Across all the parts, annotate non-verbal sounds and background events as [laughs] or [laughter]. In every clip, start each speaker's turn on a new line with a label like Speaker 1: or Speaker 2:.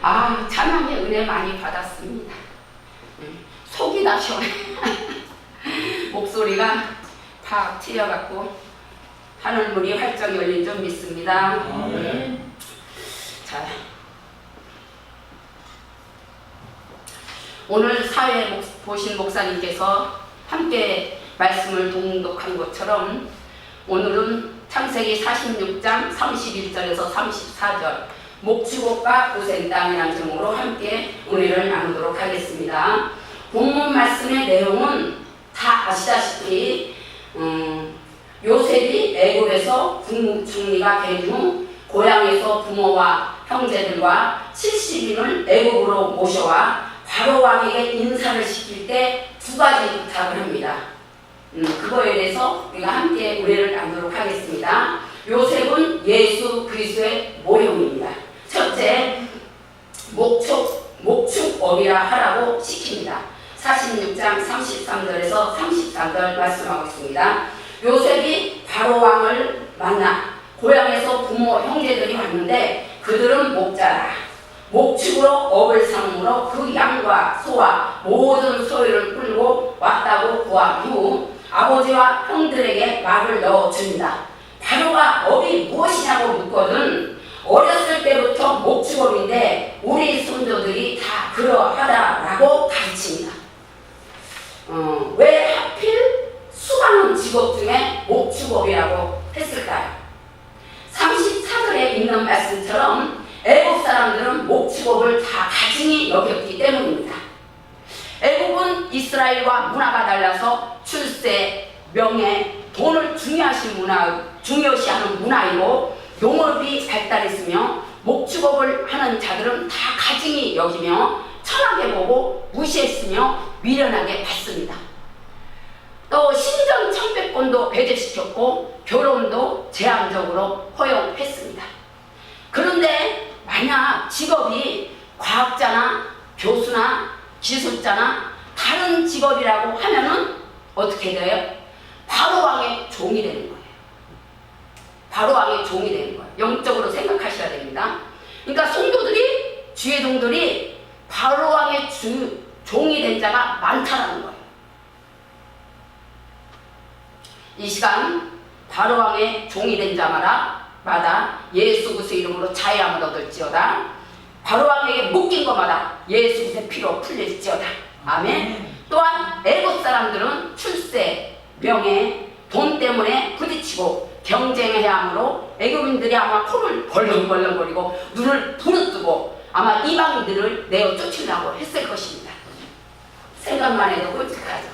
Speaker 1: 아, 찬양의 은혜 많이 받았습니다. 음, 속이 다 시원해. [laughs] 목소리가 팍 트여갖고 하늘문이 활짝 열린 줄 믿습니다. 네. 자, 오늘 사회 목- 보신 목사님께서 함께 말씀을 동독한 것처럼 오늘은 창세기 46장 31절에서 34절 목축옥과 고센 땅이라는 제목으로 함께 은혜를 나누도록 하겠습니다. 본문 말씀의 내용은 다 아시다시피 음, 요셉이 애굽에서 국무총리가 된 후 고향에서 부모와 형제들과 70인을 애굽으로 모셔와 바로 왕에게 인사를 시킬 때 두 가지 부탁을 합니다. 음, 그거에 대해서 우리가 함께 우례를 나누도록 하겠습니다. 요셉은 예수 그리스도의 모형입니다. 첫째, 목축, 목축업이라 하라고 시킵니다. 46장 33절에서 34절 말씀하고 있습니다. 요셉이 바로 왕을 만나 고향에서 부모 형제들이 왔는데 그들은 목자라 목축으로 업을 삼으로 그 양과 소와 모든 소유를 끌고 왔다고 구한 후 아버지와 형들에게 말을 넣어줍니다. 바로가 업이 무엇이냐고 묻거든 어렸을 때부터 목축업인데 우리 손조들이 다 그러하다라고 가르칩니다. 어, 왜 하필 수많은 직업 중에 목축업이라고 했을까요? 34절에 있는 말씀처럼 애국 사람들은 목축업을 다 가증히 여겼기 때문입니다. 애국은 이스라엘과 문화가 달라서 출세, 명예, 돈을 중요하신 문화, 중요시하는 문화이고 농업이 발달했으며 목축업을 하는 자들은 다 가증히 여기며 천하게 보고 무시했으며 미련하게 봤습니다. 또 신전 청백권도 배제시켰고 결혼도 제한적으로 허용했습니다. 그런데 만약 직업이 과학자나 교수나 기술자나 다른 직업이라고 하면은 어떻게 돼요? 바로 왕의 종이 되는 거예요. 바로 왕의 종이 되는 거예요. 영적으로 생각하셔야 됩니다. 그러니까 성도들이 주의 종들이 바로 왕의 주, 종이 된 자가 많다라는 거예요. 이 시간 바로 왕의 종이 된 자마다 마다 예수 그리스도 이름으로 자유함을 얻을지어다. 바로 왕에게 묶인 것마다 예수 그리스도의 피로 풀릴지어다. 아멘. 또한 애국 사람들은 출세, 명예, 돈 때문에 부딪히고 경쟁해야 하므로 애국인들이 아마 코를 벌렁벌렁거리고 눈을 부릅뜨고 아마 이방인들을 내어 쫓으려고 했을 것입니다. 생각만 해도 끔찍하죠.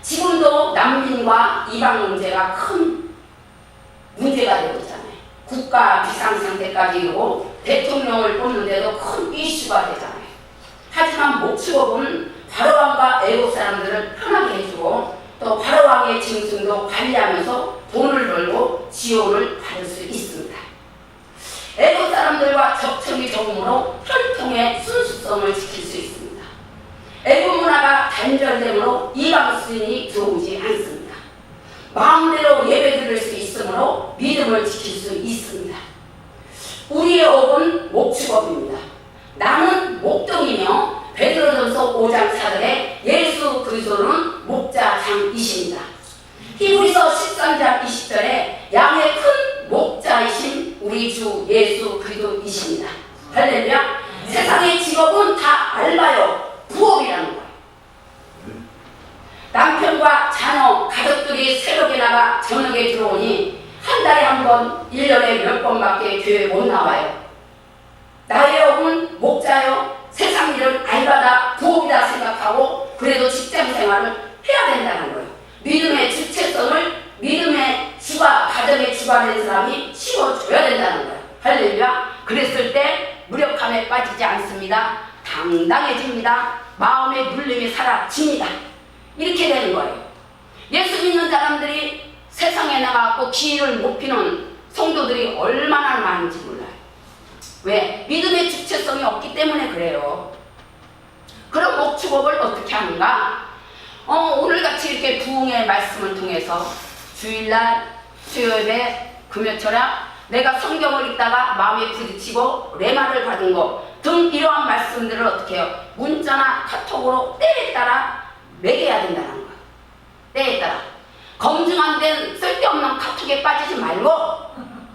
Speaker 1: 지금도 난민과 이방 문제가 큰 문제가 되고 있잖아요. 국가 비상상태까지 이르고 대통령을 뽑는데도 큰 이슈가 되잖아요. 하지만 목축업은 바로왕과 애국 사람들을 편하게 해주고 또 바로왕의 짐승도 관리하면서 돈을 벌고 지원을 받을 수 있습니다. 애국 사람들과 접촉이 적음으로 혈통의 순수성을 지킬 수 있습니다. 애국 문화가 단절되므로 이방 수인이 들어오지 않습니다. 마음대로 예배 드릴 수 있으므로 믿음을 지킬 수 있습니다. 우리의 업은 목축업입니다. 나는 목동이며 베드로전서 5장 4절에 예수 그리스도는 목자장이십니다. 히브리서 13장 20절에 양의 큰 목자이신 우리 주 예수 그리스도이십니다. 할렐루야. 세상의 직업은 다 알바요, 부업이라는. 남편과 자녀, 가족들이 새벽에 나가 저녁에 들어오니 한 달에 한 번, 1년에 몇 번밖에 교회 못 나와요. 나의 업은 목자요, 세상 일을 알바다, 부업이다 생각하고 그래도 직장 생활을 해야 된다는 거예요. 믿음의 주체성을 믿음의 주가, 가정의 주가 된 사람이 씌워줘야 된다는 거예요. 할렐루야. 그랬을 때 무력함에 빠지지 않습니다. 당당해집니다. 마음의 눌림이 사라집니다. 이렇게 되는 거예요. 예수 믿는 사람들이 세상에 나가고 기회를 못 피는 성도들이 얼마나 많은지 몰라요. 왜? 믿음의 주체성이 없기 때문에 그래요. 그럼 목축업을 어떻게 하는가? 어, 오늘같이 이렇게 부흥의 말씀을 통해서 주일날, 수요일에, 금요철야 내가 성경을 읽다가 마음에 부딪히고 레마를 받은 거등 이러한 말씀들을 어떻게 해요? 문자나 카톡으로 때에 따라 매겨야 된다는 거예요. 때에 따라. 검증 안 된 쓸데없는 카톡에 빠지지 말고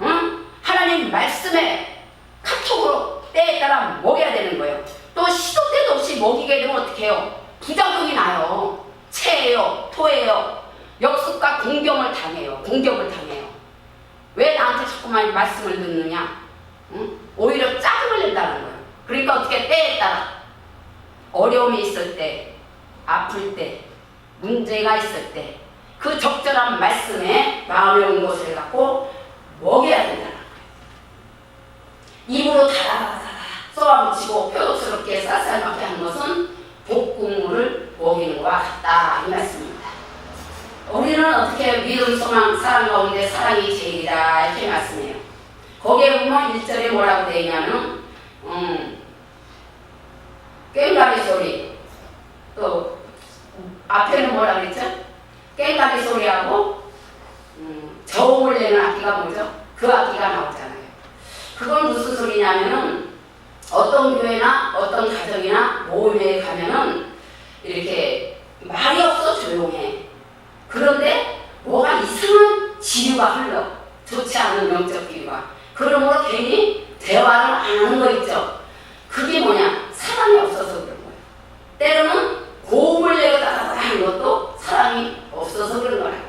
Speaker 1: 응? 하나님 말씀에 카톡으로 때에 따라 먹여야 되는 거예요. 또 시도 때도 없이 먹이게 되면 어떻게 해요? 부작용이 나요. 체해요. 토해요. 역습과 공경을 당해요. 공격을 당해요. 왜 나한테 자꾸만 말씀을 듣느냐? 응? 오히려 짜증을 낸다는 거예요. 그러니까 어떻게 때에 따라 어려움이 있을 때, 아플 때, 문제가 있을 때, 그 적절한 말씀에 마음에 온 것을 갖고 먹여야 거예요. 입으로 달아달아 쏘아붙이고 표독스럽게 쌀쌀하게 한 것은 복국물을 먹이는 것과 같다 이 말씀입니다. 우리는 어떻게 믿음, 소망, 사랑 가운데 사랑이 제일이다 이렇게 말씀해요. 거기에 보면 1절에 뭐라고 되어 있냐면 음, 꽹가리 소리 또 앞에는 뭐라 그랬죠? 꽹가리 소리하고 음, 저음을 내는 악기가 뭐죠? 그 악기가 나오잖아요. 그건 무슨 소리냐면은 어떤 교회나 어떤 가정이나 모임에 가면은 이렇게 말이 없어 조용해. 그런데 뭐가 이상한 지류가 흘러. 좋지 않은 영적 기류가. 그러므로 괜히 대화를 안 하는 거 있죠. 그게 뭐냐? 사랑이 없어서 그런 거예요. 때로는 고음을 내려다가 하는 것도 사랑이 없어서 그런 거라고요.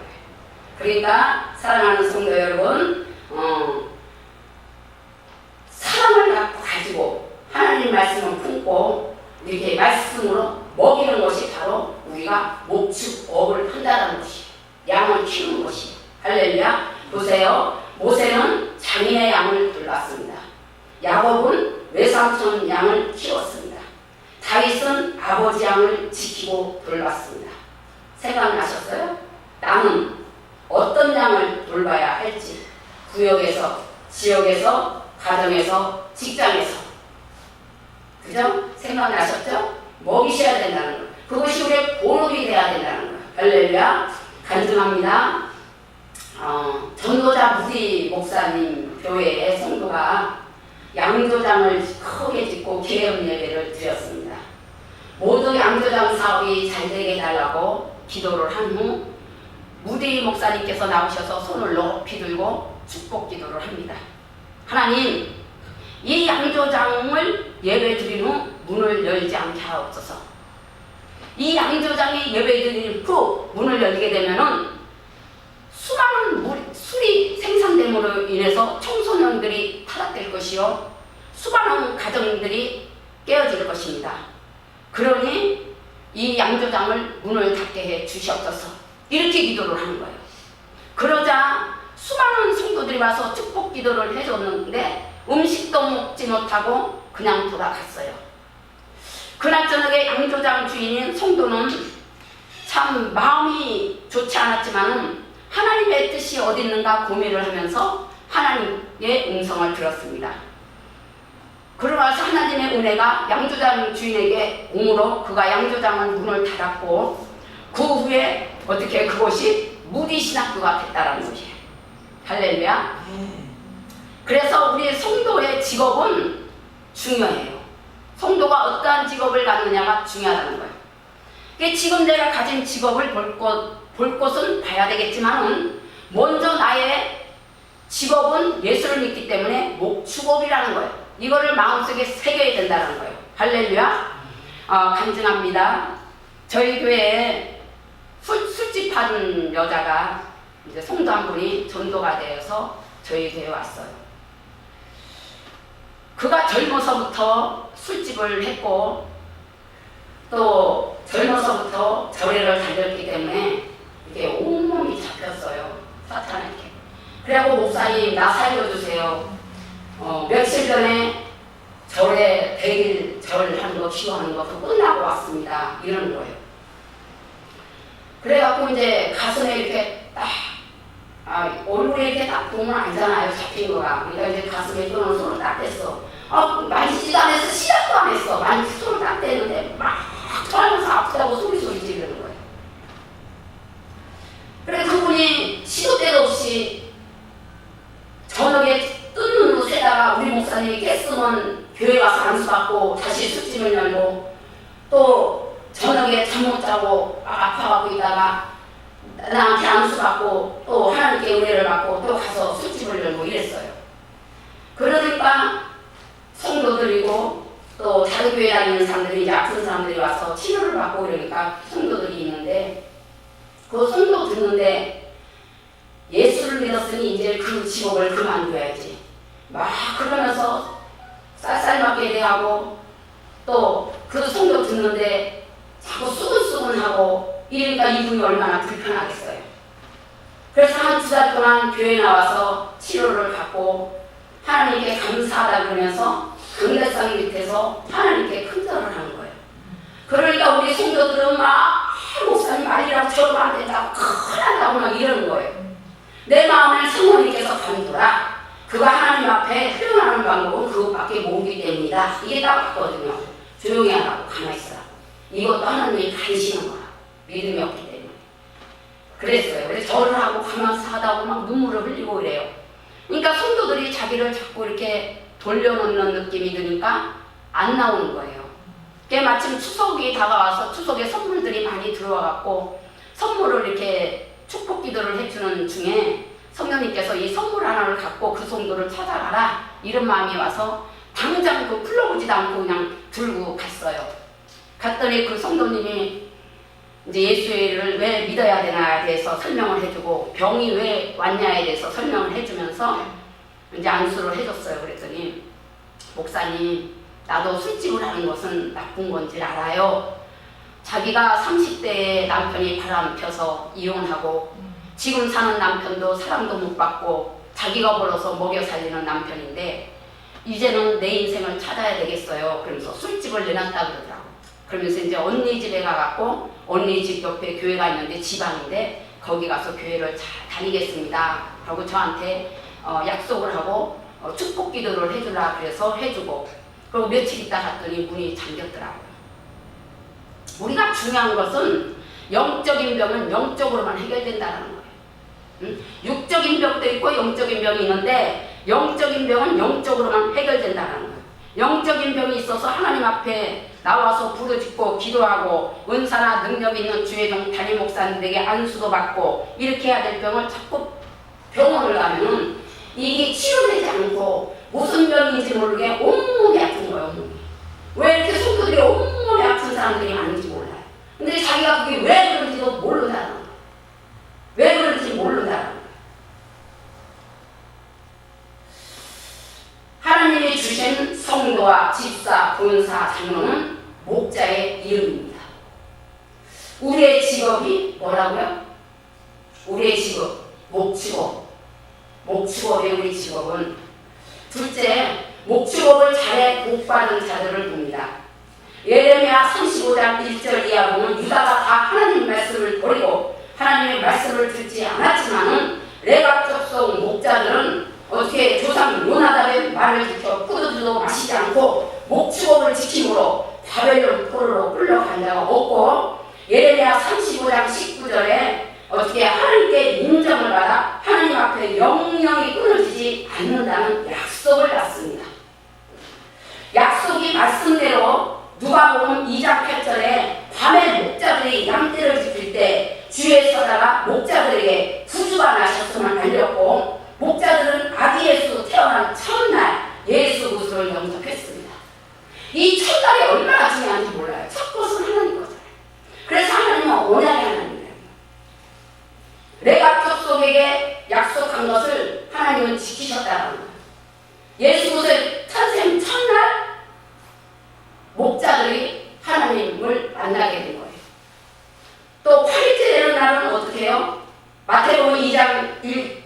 Speaker 1: 그러니까 사랑하는 성도 여러분, 어, 사랑을 갖고 가지고 하나님 말씀을 품고 이렇게 말씀으로 먹이는 것이 바로 우리가 목축업을 한다는 것이 양을 키우는 것이 할렐루야. 보세요. 모세는 장인의 양을 돌봤습니다. 야곱은 외삼촌 양을 키웠습니다. 다윗은 아버지 양을 지키고 돌봤습니다. 생각나셨어요? 나는 어떤 양을 돌봐야 할지 구역에서 지역에서 가정에서 직장에서 그죠? 생각나셨죠? 먹이셔야 된다는 거. 그것이 우리의 본업이 돼야 된다는 거. 할렐루야. 간증합니다. 어, 전도자 무디 목사님 교회의 성도가 양조장을 크게 짓고 기념 예배를 드렸습니다. 모두 양조장 사업이 잘 되게 해달라고 기도를 한 후 무디 목사님께서 나오셔서 손을 높이 들고 축복 기도를 합니다. 하나님, 이 양조장을 예배 드린 후 문을 열지 않게 하옵소서. 이 양조장이 예배 드린 후 문을 열게 되면은 수많은 물, 술이 생산됨으로 인해서 청소년들이 타락될 것이요. 수많은 가정들이 깨어질 것입니다. 그러니 이 양조장을 문을 닫게 해 주시옵소서. 이렇게 기도를 하는 거예요. 그러자 수많은 성도들이 와서 축복 기도를 해줬는데 음식도 먹지 못하고 그냥 돌아갔어요. 그날 저녁에 양조장 주인인 성도는 참 마음이 좋지 않았지만은 하나님의 뜻이 어디 있는가 고민을 하면서 하나님의 음성을 들었습니다. 그러나서 하나님의 은혜가 양조장 주인에게 오므로 그가 양조장을 문을 닫았고 그 후에 어떻게 그곳이 무디 신학교가 됐다라는 것이에요. 할렐루야. 그래서 우리 성도의 직업은 중요해요. 성도가 어떠한 직업을 갖느냐가 중요하다는 거예요. 지금 내가 가진 직업을 볼, 것, 볼 것은 봐야 되겠지만은 먼저 나의 직업은 예수를 믿기 때문에 목축업이라는 거예요. 이거를 마음속에 새겨야 된다는 거예요. 할렐루야. 어, 간증합니다. 저희 교회에 술, 술집 하는 여자가 이제 성도 한 분이 전도가 되어서 저희 교회에 왔어요. 그가 젊어서부터 술집을 했고 또 젊어서부터 절에를 달렸기 때문에 이게 온몸이 잡혔어요. 사탄에게. 그래갖고 목사님 나 살려주세요. 어, 며칠 전에 절에 100일 절 하는 거 기도하는 거 끝나고 왔습니다. 이러는 거예요. 그래갖고 이제 가슴에 이렇게 딱 아, 얼굴에 이렇게 딱 보면 알잖아요. 잡힌 거가. 그러니까 이제 가슴에 또는 손을 딱 댔어. 아, 만지지도 안 했어. 시작도 안 했어. 만지 손을 딱 댔는데 막 떨면서 아프다고 소리 소리 지르는 거예요. 그래 그분이 시도 때도 없이 저녁에 때로는 교회 가서 안수받고 다시 술집을 열고 또 저녁에 잠 못 자고 아파하고 있다가 나한테 안수 받고 또 하나님께 은혜를 받고 또 가서 술집을 열고 이랬어요. 그러니까 성도들이고 또 다른 교회 다니는 사람들이 이제 아픈 사람들이 와서 치료를 받고 이러니까 성도들이 있는데 그 성도 듣는데 예수를 믿었으니 이제 그 직업을 그만둬야지. 막 그러면서 쌀쌀맞게 대하고 또 그 성도 듣는데 자꾸 수근수근하고 이러니까 이분이 얼마나 불편하겠어요. 그래서 한 두 달 동안 교회 나와서 치료를 받고 하나님께 감사하다 그러면서 강대상 밑에서 하나님께 큰절을 하는 거예요. 그러니까 우리 성도들은 막 아, 목사님 말이라고 저러면 안 된다고 큰일 난다고 막 이러는 거예요. 내 마음을 성모님께서 감도라. 그가 하나님 앞에 표현하는 방법은 그것밖에 모르기 때문이다. 이게 딱 맞거든요. 조용히 하라고 가만히 있으라고. 이것도 하나님이 가르치는 거라. 믿음이 없기 때문에. 그랬어요. 그래서 절을 하고 가만히 하다 보면 막 눈물을 흘리고 이래요. 그러니까 성도들이 자기를 자꾸 이렇게 돌려놓는 느낌이 드니까 안 나오는 거예요. 그게 마침 추석이 다가와서 추석에 선물들이 많이 들어와갖고 선물을 이렇게 축복 기도를 해주는 중에 성령님께서 이 선물 하나를 갖고 그 성도를 찾아가라 이런 마음이 와서 당장 그 풀러보지도 않고 그냥 들고 갔어요. 갔더니 그 성도님이 이제 예수를 왜 믿어야 되나에 대해서 설명을 해주고 병이 왜 왔냐에 대해서 설명을 해주면서 이제 안수를 해줬어요. 그랬더니 목사님 나도 술집을 하는 것은 나쁜 건지 알아요. 자기가 30대에 남편이 바람 펴서 이혼하고 지금 사는 남편도 사랑도 못 받고 자기가 벌어서 먹여 살리는 남편인데 이제는 내 인생을 찾아야 되겠어요. 그러면서 술집을 내놨다 그러더라고. 그러면서 이제 언니 집에 가갖고 언니 집 옆에 교회가 있는데 지방인데 거기 가서 교회를 잘 다니겠습니다. 하고 저한테 어, 약속을 하고 어, 축복 기도를 해주라 그래서 해주고 그리고 며칠 있다 갔더니 문이 잠겼더라고요. 우리가 중요한 것은 영적인 병은 영적으로만 해결된다는 거예요. 응? 육적인 병도 있고 영적인 병이 있는데 영적인 병은 영적으로만 해결된다는 거예요. 영적인 병이 있어서 하나님 앞에 나와서 부르짖고 기도하고 은사나 능력 있는 주의종 담임 목사님에게 안수도 받고 이렇게 해야 될 병을 자꾸 병원을 가면은 이게 치료되지 않고 무슨 병인지 모르게 온몸이 아픈 거예요. 왜 이렇게 손들이 온몸이 아픈 사람들이 많은지 몰라요. 근데 자기가 그게 왜 그런지도 거예요. 왜 그런지 거예요. 하나님이 주신 성도와 집사, 본사, 장로는 목자의 이름입니다. 우리의 직업이 뭐라고요? 우리의 직업, 목직업. 목직업의 우리 직업은 둘째, 목직업을 잘해 복받은 자들을 봅니다. 예레미야 35장 1절 이하 보면 유다가 다 하나님 말씀을 버리고 하나님의 말씀을 듣지 않았지만은 레갑 족속 목자들은 어떻게 조상 요나답의 말을 지켜 포도주도 마시지 않고 목축업을 지킴으로 바벨론 포로로 끌려간 자가 없고 예레미야 35장 19절에 어떻게 하나님께 인정을 받아 하나님 앞에 영영이 끊어지지 않는다는 약속을 받습니다. 약속이 말씀대로 누가 보면 2장 8절에 밤에 목자들이 양떼를 지킬 때 주의 서다가 목자들에게 구주가 나셨음을 알렸고 목자들은 아기 예수 태어난 첫날 예수 구주를 영접했습니다. 이 첫날이 얼마나 중요한지 몰라요. 첫 것은 하나님 거잖아요. 그래서 하나님은 언약의 하나님이에요. 내가 족속에게 약속한 것을 하나님은 지키셨다는 거예요. 예수 구주의 탄생 첫날 목자들이 하나님을 만나게 된 거예요. 또 8일째 되는 날은 어떻게 해요? 마태복음 2장 1,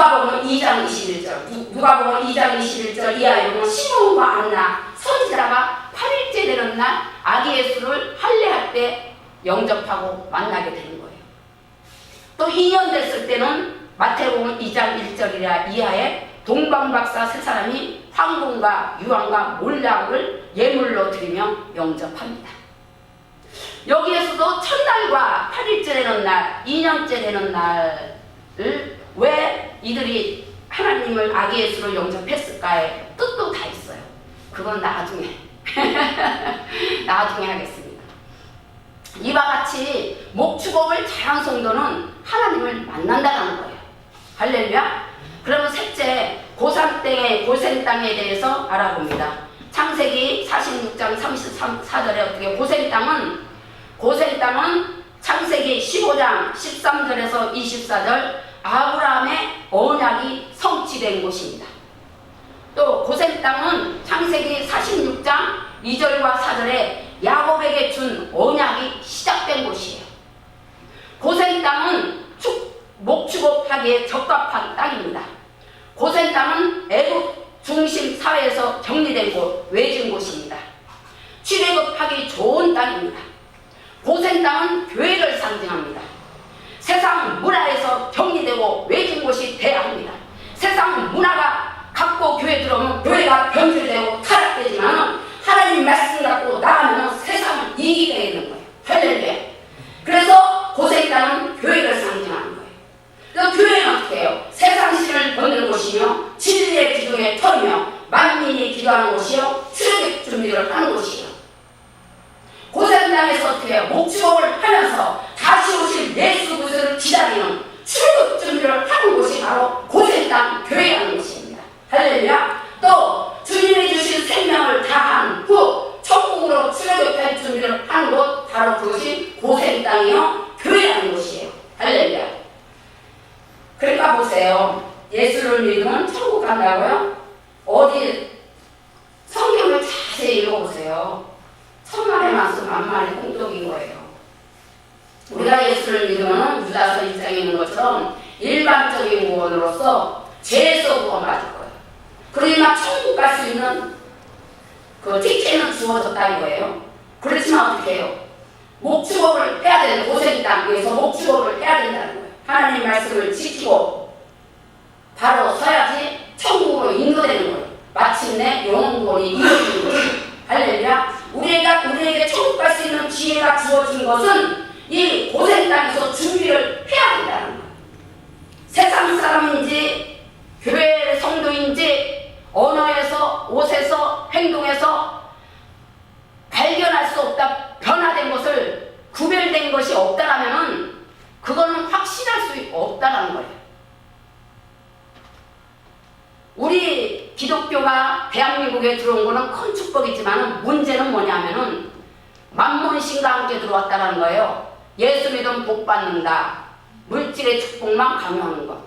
Speaker 1: 누가복음 2장 21절, 누, 누가복음 2장 21절 이하에 보면 시몬과 안나 선지자가 8일째 되는 날 아기 예수를 할례할 때 영접하고 만나게 되는 거예요. 또 2년 됐을 때는 마태복음 2장 1절 이하에 동방박사 세 사람이 황금과 유황과 몰락을 예물로 드리며 영접합니다. 여기에서도 첫날과 8일째 되는 날, 2년째 되는 날을 왜 이들이 하나님을 아기 예수로 영접했을까의 뜻도 다 있어요. 그건 나중에 [laughs] 나중에 하겠습니다. 이와 같이 목축업을 잘한 성도는 하나님을 만난다는 거예요. 할렐루야. 그러면 셋째 고산 땅의 고생 땅에 대해서 알아봅니다. 창세기 46장 34절에 어떻게 고생 땅은 고생 땅은 창세기 15장 13절에서 24절 아브라함의 언약이 성취된 곳입니다. 또 고생 땅은 창세기 46장 2절과 4절에 야곱에게 준 언약이 시작된 곳이에요. 고생 땅은 축, 목축업하기에 적합한 땅입니다. 고생 땅은 애국 중심 사회에서 격리된 곳, 외진 곳입니다. 출애굽하기 좋은 땅입니다. 고생 땅은 교회를 상징합니다. 세상 문화에서 격리되고 외진 곳이 돼야 합니다. 세상 문화가 갖고 교회 들어오면 교회가 변질되고 타락되지만 하나님 말씀 갖고 나가면 세상을 이기게 되는 거예요. 할렐루야. 그래서 고생 땅은 교회를 상징하는 거예요. 그 교회는 어떻게 해요? 세상 신을 벗는 곳이며 진리의 기둥에 터이며 만민이 기도하는 곳이요 출애굽 준비를 하는 곳이요 고생 땅에서 어떻게 해요? 목축업을 하면서 다시 오실 예수 그리스도를 기다리는 출애굽 준비를 하는 곳이 바로 고생 땅 교회라는 것입니다. 할렐루야. 또 주님이 주신 생명을 다한 후 천국으로 출애굽할 준비를 하는 곳 바로 그것이 고생 땅이요 교회라는 곳이에요. 할렐루야. 그러니까 보세요. 예수를 믿으면 천국 간다고요? 어디 성경을 자세히 읽어보세요. 천만의 말씀 만만의 공적인 거예요. 우리가 예수를 믿으면 유다서 1장에 있는 것처럼 일반적인 구원으로서 죄에서 구원받을 거예요. 그러니까 천국 갈 수 있는 그 티켓은 주어졌다는 거예요. 그렇지만 어떻게 해요? 목축업을 해야 되는 고생 땅에서 목축업을 해야 된다는 거예요. 하나님 말씀을 지키고 바로 서야지 천국으로 인도되는 거예요. 마침내 영혼권이 이루어지는 거예요. 할렐루야. 우리가 우리에게 천국 갈 수 있는 기회가 주어진 것은 이 고생 땅에서 준비를 해야 된다는 거예요. 세상 사람인지 교회 성도인지 언어에서 옷에서 행동에서 발견할 수 없다 변화된 것을 구별된 것이 없다라면은 그거는 확신할 수 없다라는 거예요. 우리 기독교가 대한민국에 들어온 거는 큰 축복이지만 문제는 뭐냐면은 만몬신과 함께 들어왔다는 거예요. 예수 믿으면 복 받는다. 물질의 축복만 강요하는 것.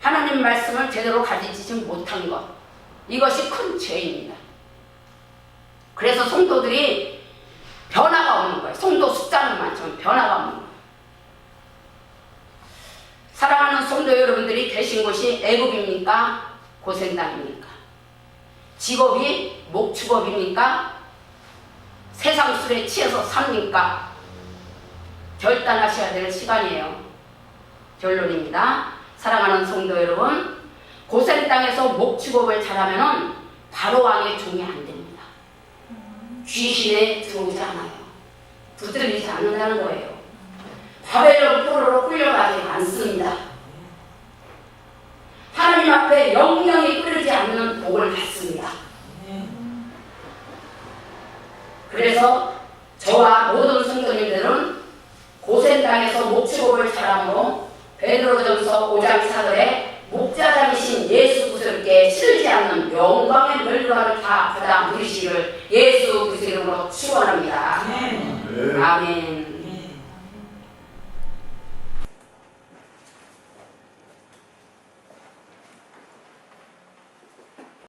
Speaker 1: 하나님 말씀을 제대로 가지지 못한 것. 이것이 큰 죄입니다. 그래서 성도들이 변화가 오는 거예요. 성도 숫자는 많지만 변화가 오는 거예요. 사랑하는 성도 여러분들이 계신 곳이 애국입니까? 고생 땅입니까? 직업이 목축업입니까? 세상 술에 취해서 삽니까? 결단하셔야 될 시간이에요. 결론입니다. 사랑하는 성도 여러분, 고생 땅에서 목축업을 잘하면은 바로 왕의 종이 안 됩니다. 귀신에 들어오지 않아요. 붙들리지 않는다는 거예요. 바벨론 포로로 끌려가지 않습니